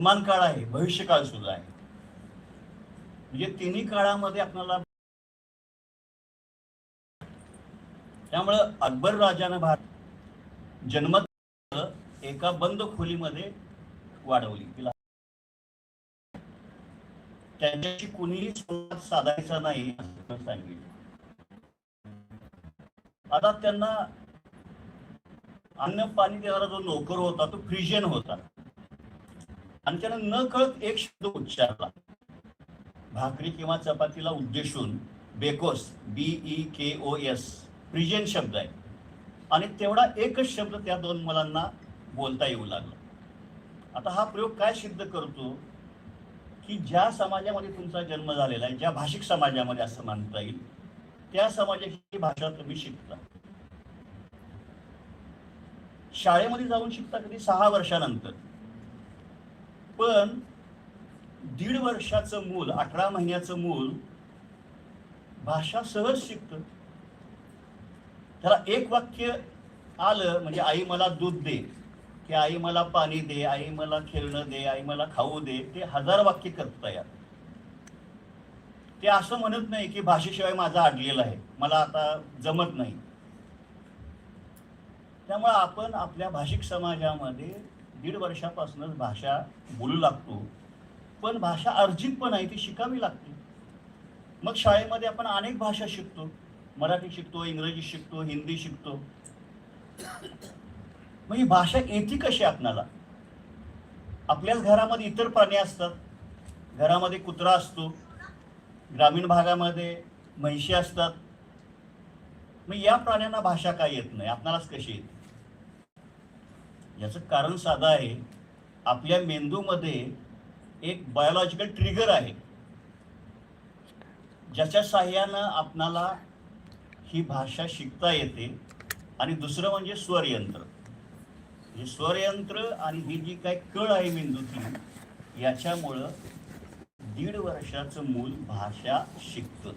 वर्तमान काळ आहे भविष्यकाळ सुद्धा आहे. म्हणजे तिन्ही काळामध्ये आपल्याला त्यामुळं अकबर राजानं भारत जन्मत एका बंद खोलीमध्ये वाढवली. तिला त्यांच्याशी कुणीही संवाद साधायचा नाही असं सांगितलं. आता त्यांना अन्न पाणी देणारा जो नोकर होता तो फ्रिजियन होता. आणि त्यानं न कळत एक शब्द उच्चारला. भाकरी किंवा चपातीला उद्देशून बेकोस B E K O S Phrygian शब्द आहे. आणि तेवढा एकच शब्द त्या दोन मुलांना बोलता येऊ लागला. आता हा प्रयोग काय सिद्ध करतो? की ज्या समाजामध्ये तुमचा जन्म झालेला आहे ज्या भाषिक समाजामध्ये असं मानता येईल त्या समाजाची भाषा तुम्ही शिकता. शाळेमध्ये जाऊन शिकता कधी? सहा वर्षानंतर. पण दीड वर्षाचं मूल अठरा महिन्याचं मूल भाषा सहज शिकतं. त्याला एक वाक्य आलं म्हणजे आई मला दूध दे की आई मला पाणी दे आई मला खेळणं दे आई मला खाऊ दे ते हजार वाक्य करता यार ते असं म्हणत नाही की भाषेशिवाय माझा अडलेला आहे मला आता जमत नाही. त्यामुळे आपण आपल्या भाषिक समाजामध्ये दीड वर्षापासूनच भाषा बोलू लागतो. पण भाषा अर्जित पण आहे ती शिकावी लागते. मग शाळेमध्ये आपण अनेक भाषा शिकतो. मराठी शिकतो इंग्रजी शिकतो हिंदी शिकतो. मग ही भाषा येते कशी आपणाला? आपल्याच घरामध्ये इतर प्राणी असतात. घरामध्ये कुत्रा असतो. ग्रामीण भागामध्ये म्हैशी असतात. मग या प्राण्यांना भाषा काय येत नाही? आपणालाच कशी येते? याचं कारण साधं आहे आपल्या मेंदूमध्ये एक बायोलॉजिकल ट्रिगर आहे. ज्याच्या साह्यानं आपणाला ही भाषा शिकता येते आणि दुसरं म्हणजे स्वरयंत्र. हे स्वरयंत्र आणि ही जी काय कळ आहे मेंदूतली याच्यामुळं दीड वर्षाचं मूल भाषा शिकतं.